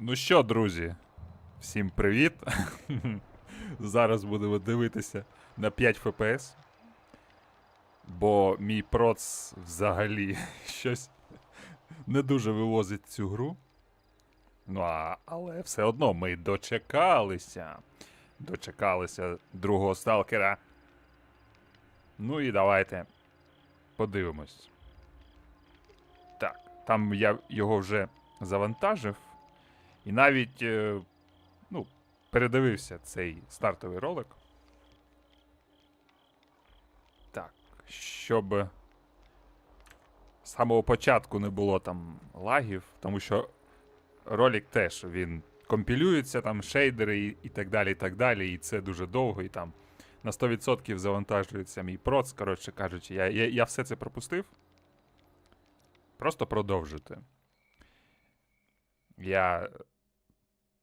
Ну що, друзі, всім привіт. Зараз будемо дивитися на 5 FPS. Бо мій проц взагалі щось не дуже вивозить цю гру. Ну, а, але все одно ми дочекалися. Дочекалися другого сталкера. Ну і давайте подивимось. Так, там я його вже завантажив. І навіть е, ну, передивився цей стартовий ролик. Так, щоб з самого початку не було там лагів, тому що ролик теж він компілюється, там шейдери і, і так далі, і так далі. І це дуже довго, і там на 100% завантажується мій проц. Коротше кажучи, я, я, я все це пропустив. Просто продовжити. Я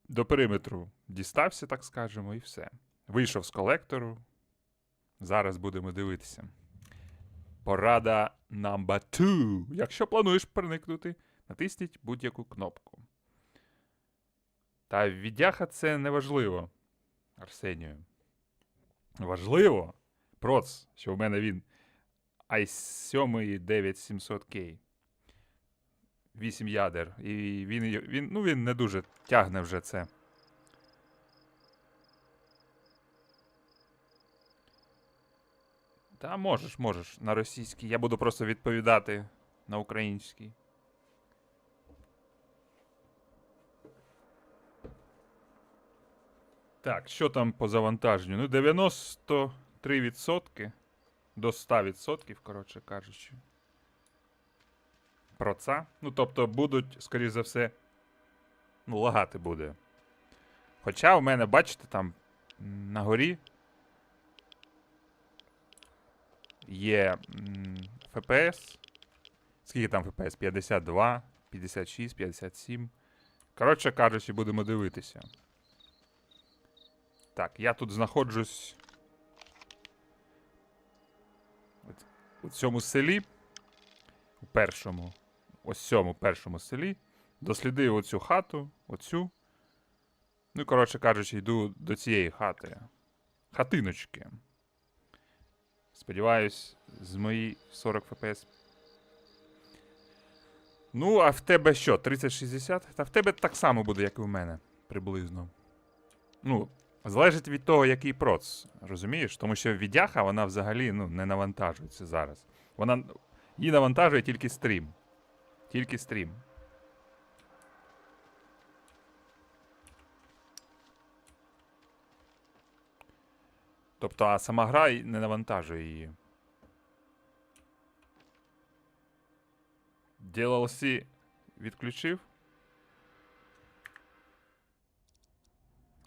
до периметру дістався, так скажемо, і все. Вийшов з колектору. Зараз будемо дивитися. Порада number 2. Якщо плануєш проникнути, натисніть будь-яку кнопку. Та віддяха це не важливо, Арсенію. Важливо. Проц, що в мене він i7 9700K. 8 ядер. І він, він, ну, він не дуже тягне вже це. Та можеш, можеш на російській. Я буду просто відповідати на українській. Так, що там по завантаженню? Ну, 93% до 100%, коротше кажучи. Проца. Ну, тобто будуть, скоріш за все, ну, лагати буде. Хоча у мене, бачите, там на горі є FPS. Скільки там FPS? 52, 56, 57. Коротше кажучи, будемо дивитися. Так, я тут знаходжусь у цьому селі. У першому. Ось цьому першому селі. Дослідив оцю хату, оцю. Ну, коротше кажучи, йду до цієї хати. Хатиночки. Сподіваюсь, з мої 40 FPS. Ну, а в тебе що, 3060? Та в тебе так само буде, як і в мене, приблизно. Ну, залежить від того, який проц, розумієш? Тому що відяха, вона взагалі ну, не навантажується зараз. Вона її навантажує тільки стрім. Тільки стрім. Тобто, а сама гра не навантажує її. DLC відключив.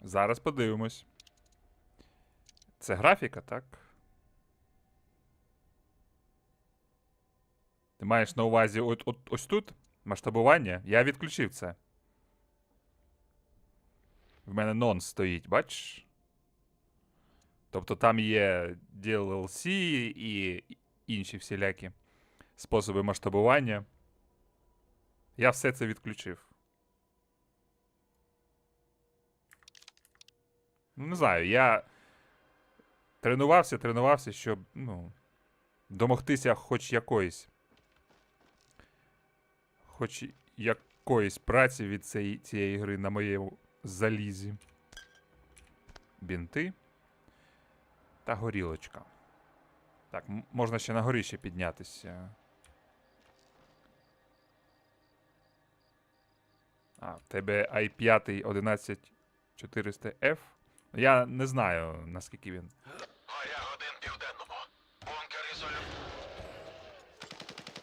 Зараз подивимось. Це графіка, так? Ти маєш на увазі от, от, ось тут масштабування? Я відключив це. В мене нон стоїть, бачиш? Тобто там є DLC і інші всілякі способи масштабування. Я все це відключив. Ну, не знаю, я тренувався, тренувався, щоб, ну, домогтися хоч якоїсь. Хоч якоїсь праці від цієї, цієї гри на моєму залізі. Бінти. Та горілочка. Так, можна ще на горіще піднятися. А, тебе i5 11400F. Я не знаю, наскільки він.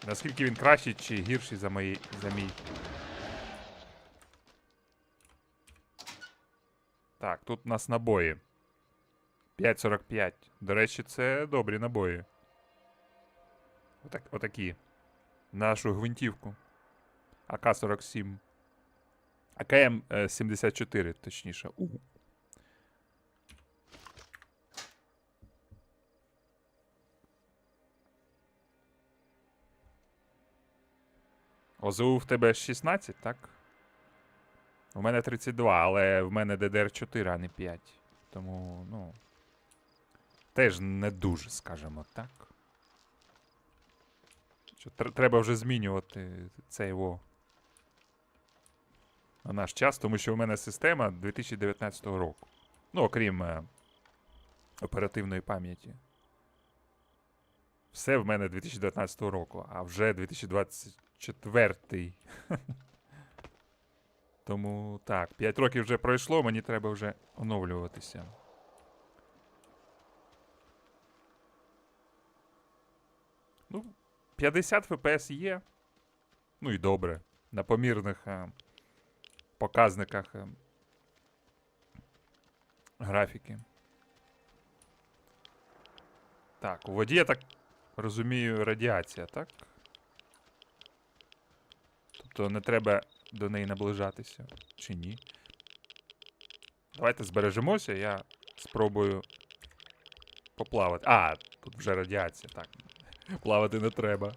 Наскільки він кращий чи гірший за, мої, за мій. Так, тут у нас набої. 5,45. До речі, це добрі набої. Отак, отакі. Нашу гвинтівку. АК-47. АКМ-74, точніше. У. ОЗУ в тебе 16, так? У мене 32, але в мене DDR4, а не 5. Тому, ну. Теж не дуже, скажімо так. Що треба вже змінювати цей во. На наш час, тому що у мене система 2019 року. Ну, окрім е, оперативної пам'яті. Все в мене 2019 року, а вже 2024. Тому так, 5 років вже пройшло, мені треба вже оновлюватися. Ну, 50 FPS є. Ну і добре. На помірних е, показниках е, графіки. Так, у воді, я так розумію, радіація, так? Тобто не треба до неї наближатися. Чи ні? Давайте збережемося, я спробую поплавати. А, тут вже радіація, так. Плавати не треба.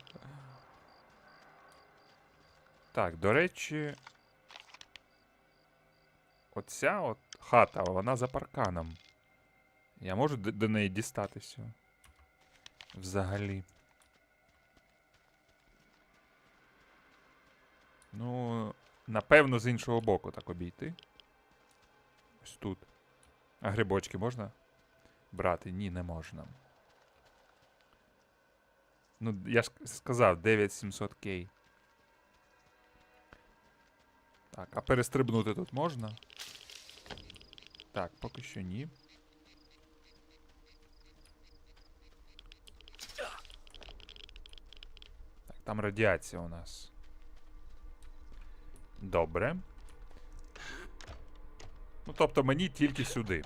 Так, до речі. Оця от хата, вона за парканом. Я можу до неї дістатися. Взагалі. Ну, напевно, з іншого боку так обійти. Ось тут. А грибочки можна брати? Ні, не можна. Ну, я ж сказав, 9700K. Так, а перестрибнути тут можна? Так, поки що ні. Так, там радіація у нас. Добре. Ну, тобто мені тільки сюди,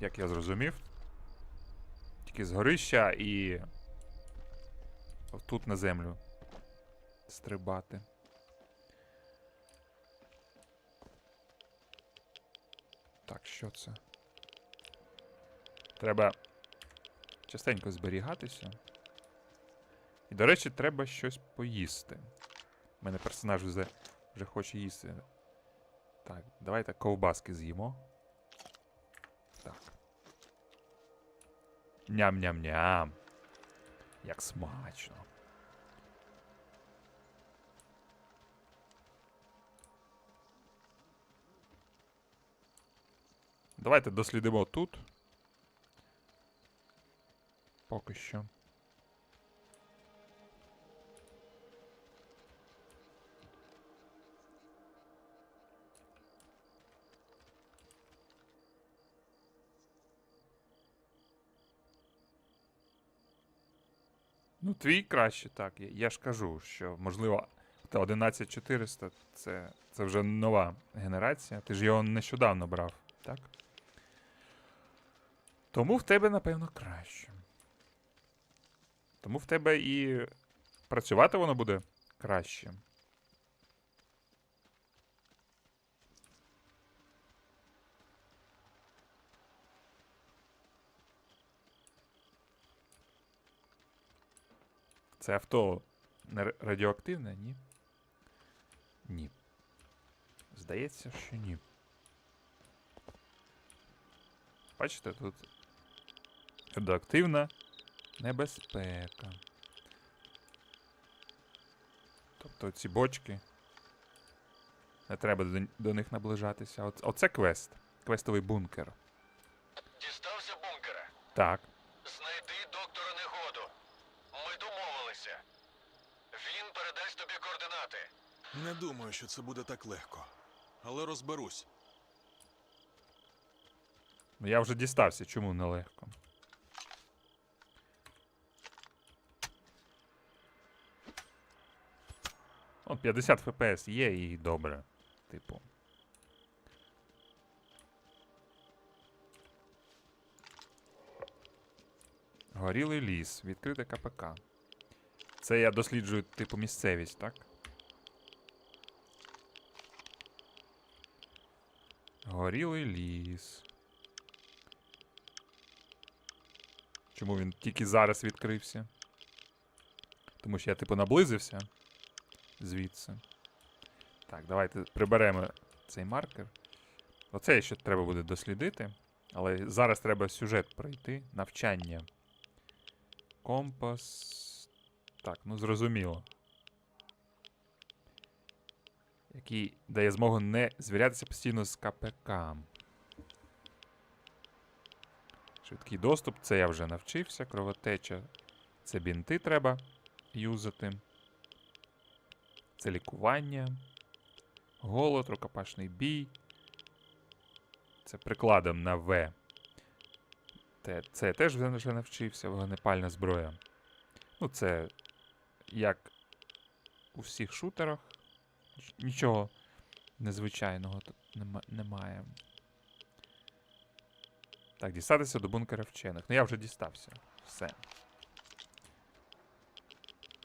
як я зрозумів. Тільки з горища і. Тут на землю. Стрибати. Так, що це? Треба частенько зберігатися. І, до речі, треба щось поїсти. У мене персонаж вже, вже хоче їсти. Так, давайте ковбаски з'їмо. Так. Ням-ням-ням. Як смачно. Давайте дослідимо тут. Поки що. Ну, твій краще, так. Я, я ж кажу, що можливо, та 11400 це, це вже нова генерація. Ти ж його нещодавно брав, так? Тому в тебе, напевно, краще. Тому в тебе і працювати воно буде краще. Це авто не радіоактивне, ні? Ні. Здається, що ні. Бачите, тут радіоактивна небезпека. Тобто ці бочки. Не треба до, до них наближатися. Оце квест. Квестовий бункер. Дістався бункера. Так. Не думаю, що це буде так легко. Але розберусь. Я вже дістався, чому нелегко. От 50 FPS є і добре. Типу. Горілий ліс, відкрите КПК. Це я досліджую, типу, місцевість, так? Горілий ліс. Чому він тільки зараз відкрився? Тому що я, типу, наблизився звідси. Так, давайте приберемо цей маркер. Оце ще треба буде дослідити. Але зараз треба сюжет пройти. Навчання. Компас. Так, ну зрозуміло. Який дає змогу не звірятися постійно з КПК. Швидкий доступ, це я вже навчився. Кровотеча. Це бінти треба юзати. Це лікування. Голод, рукопашний бій. Це прикладом на В. Це я теж вже навчився, вогнепальна зброя. Ну, це як у всіх шутерах. Ніч- Нічого незвичайного тут нема, немає. Так, дістатися до бункера вчених. Ну я вже дістався. Все.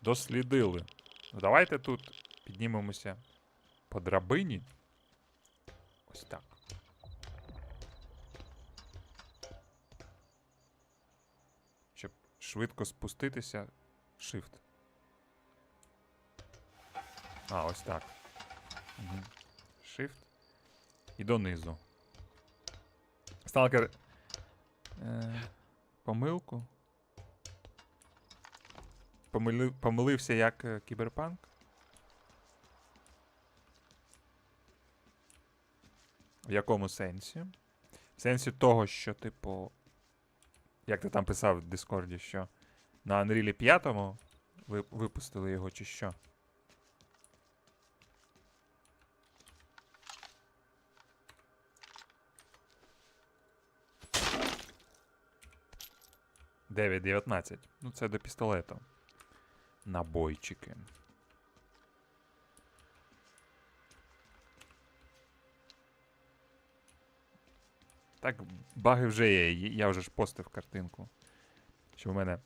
Дослідили. Ну, давайте тут піднімемося по драбині. Ось так. Щоб швидко спуститися. Shift. А, ось так. Угу. Shift. І донизу. Сталкер. Е, помилку. Помилив, помилився як е, кіберпанк. В якому сенсі? В сенсі того, що, типу. Як ти там писав в Дискорді, що на Unreal 5 ви, випустили його, чи що? Дев'ять 19. Ну, це до пістолету. Набойчики. Так, баги вже є. Я вже ж постив картинку. Що в мене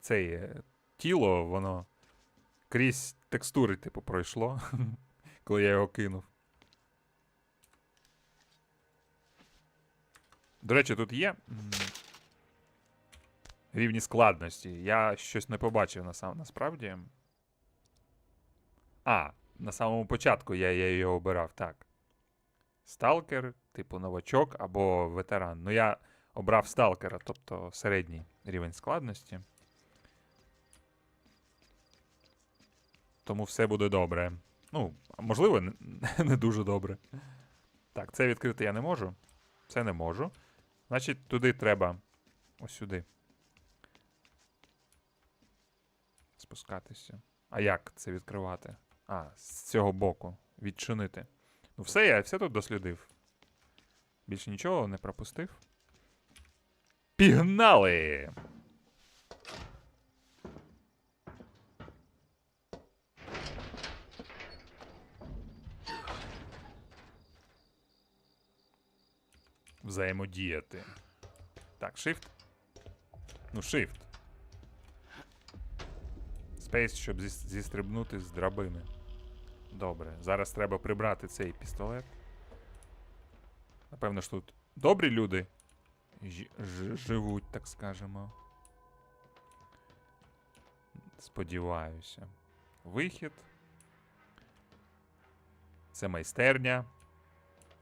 це є, тіло, воно крізь текстури, типу, пройшло, коли я його кинув. До речі, тут є рівні складності. Я щось не побачив насам, насправді. А, на самому початку я, я його обирав, так. Сталкер, типу новачок або ветеран. Ну, я обрав сталкера, тобто середній рівень складності. Тому все буде добре. Ну, можливо, не, не дуже добре. Так, це відкрити я не можу. Це не можу. Значить, туди треба. Ось сюди. Спускатися. А як це відкривати? А, з цього боку. Відчинити. Ну, все, я все тут дослідив. Більше нічого не пропустив. Пігнали! Взаємодіяти. Так, shift. Ну, shift. Space, щоб зіс- зістрибнути з драбини. Добре. Зараз треба прибрати цей пістолет. Напевно ж тут добрі люди ж- ж- живуть, так скажемо. Сподіваюся. Вихід. Це майстерня.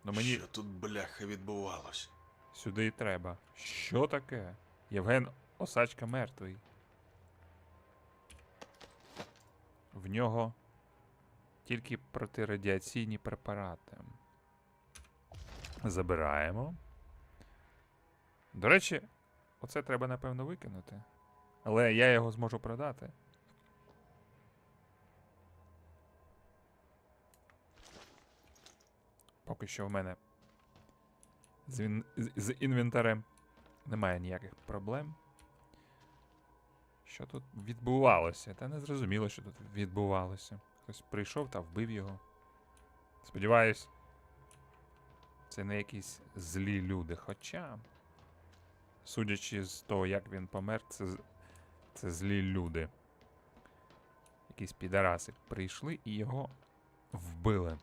Ну мені Що тут бляха відбувалось? сюди і треба. Що таке? Євген Осачка мертвий. В нього тільки протирадіаційні препарати. Забираємо. До речі, оце треба, напевно, викинути. Але я його зможу продати. Поки що в мене з, з- інвентарем немає ніяких проблем. Що тут відбувалося? Та не зрозуміло, що тут відбувалося. Хтось прийшов та вбив його. Сподіваюсь, це не якісь злі люди. Хоча, судячи з того, як він помер, це, це злі люди. Якісь підараси прийшли і його вбили.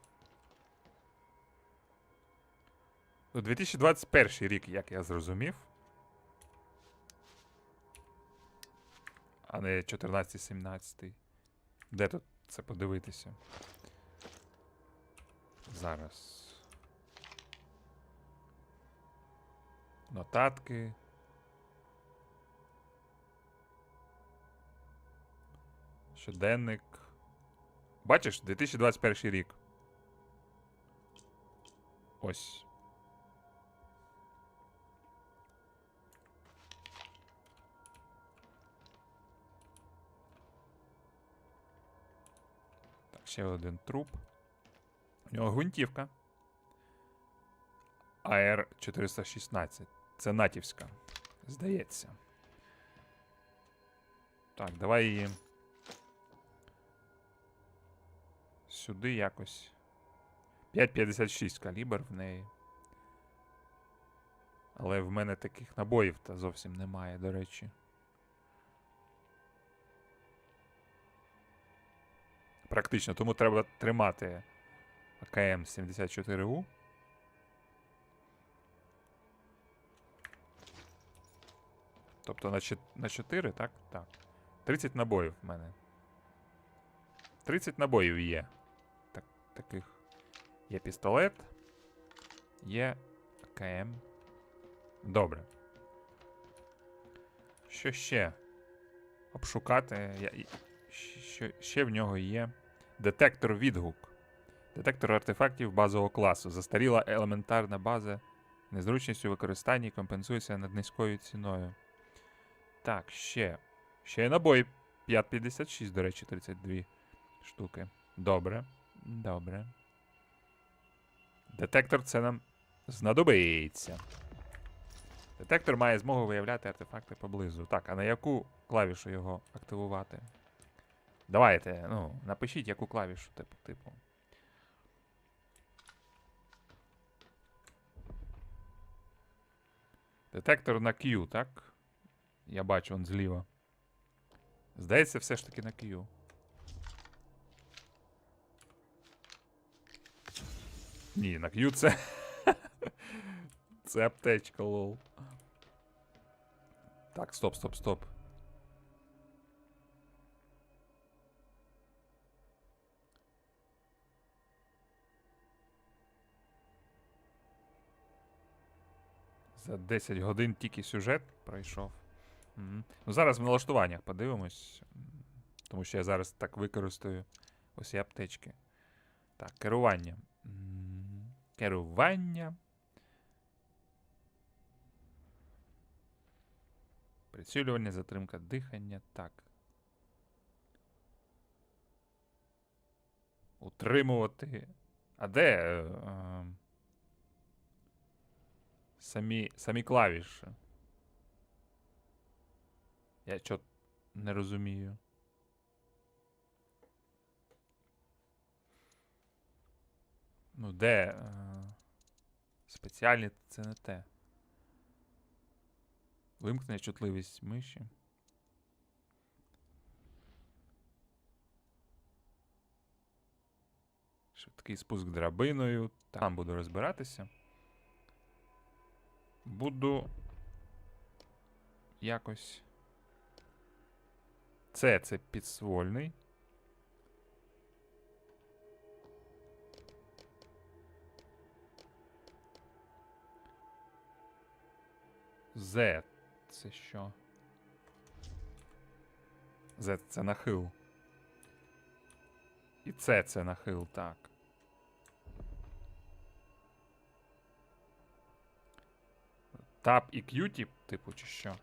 Ну, 2021 рік, як я зрозумів. А не 14-17. Де тут це подивитися? Зараз. Нотатки. Щоденник. Бачиш, 2021 рік. Ось. Ще один труп. У нього гвинтівка. АР 416. Це натівська. Здається. Так, давай її. Сюди якось. 5,56 калібр в неї. Але в мене таких набоїв та зовсім немає, до речі. Практично, тому треба тримати АКМ 74У. Тобто на 4, так? Так. 30 набоїв в мене. 30 набоїв є. Так, таких. Є пістолет. Є АКМ. Добре. Що ще? Обшукати. Я, що, ще в нього є. Детектор відгук. Детектор артефактів базового класу. Застаріла елементарна база. Незручністю використання і компенсується над низькою ціною. Так, ще. Ще й набої. 5,56, до речі, 32 штуки. Добре. Добре. Детектор це нам знадобиться. Детектор має змогу виявляти артефакти поблизу. Так, а на яку клавішу його активувати? Давайте, ну, напишіть, яку клавішу, типу, типу. Детектор на Q, так? Я бачу он зліва. Здається, все ж таки на Q. Ні, на Q це. це аптечка, лол. Так, стоп, стоп, стоп. За 10 годин тільки сюжет пройшов. Мгм. Ну, зараз в налаштуваннях подивимось. Тому що я зараз так використаю ось і аптечки. Так, керування. Керування. Прицілювання, затримка дихання. Так. Утримувати. А де? е, е, самі, самі клавіші? Я чо не розумію. Ну, де? Е, спеціальні це не те. Вимкнення чутливість миші. Швидкий спуск драбиною. Там буду розбиратися. Буду якось. Це це підствольний. Z це що? Z це нахил. І це це нахил, так. Тап і тип, типу, чи що?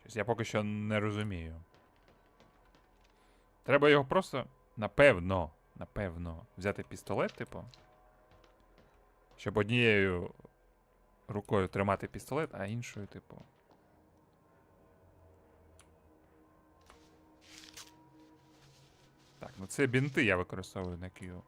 Щось я поки що не розумію. Треба його просто, напевно, напевно, взяти пістолет, типу. Щоб однією рукою тримати пістолет, а іншою, типу. Ну це бінти я використовую на Q.